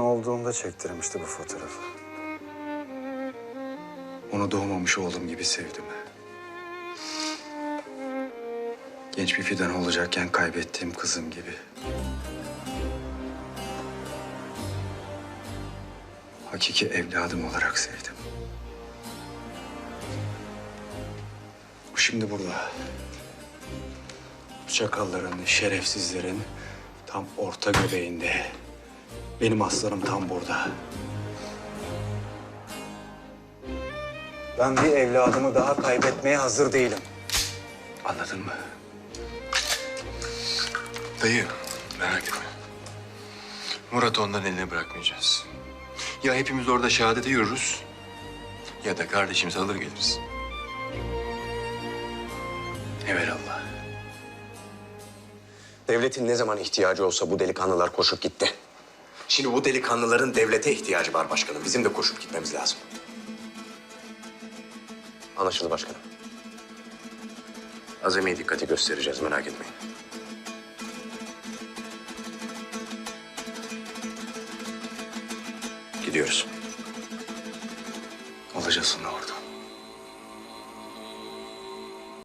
olduğunda çektirmişti bu fotoğrafı. Onu doğmamış oğlum gibi sevdim. Genç bir fidan olacakken kaybettiğim kızım gibi. Hakiki evladım olarak sevdim. Bu şimdi burada. Bu çakalların, şerefsizlerin tam orta göbeğinde. Benim aslanım tam burada. Ben bir evladımı daha kaybetmeye hazır değilim. Anladın mı? Dayı merak etme. Murat'ı onların eline bırakmayacağız. Ya hepimiz orada şehadete yürürüz ya da kardeşimizi alır geliriz. Evelallah. Devletin ne zaman ihtiyacı olsa bu delikanlılar koşup gitti. Şimdi bu delikanlıların devlete ihtiyacı var başkanım. Bizim de koşup gitmemiz lazım. Anlaşıldı başkanım. Azami dikkati göstereceğiz merak etmeyin. Gidiyoruz. Alacağız onu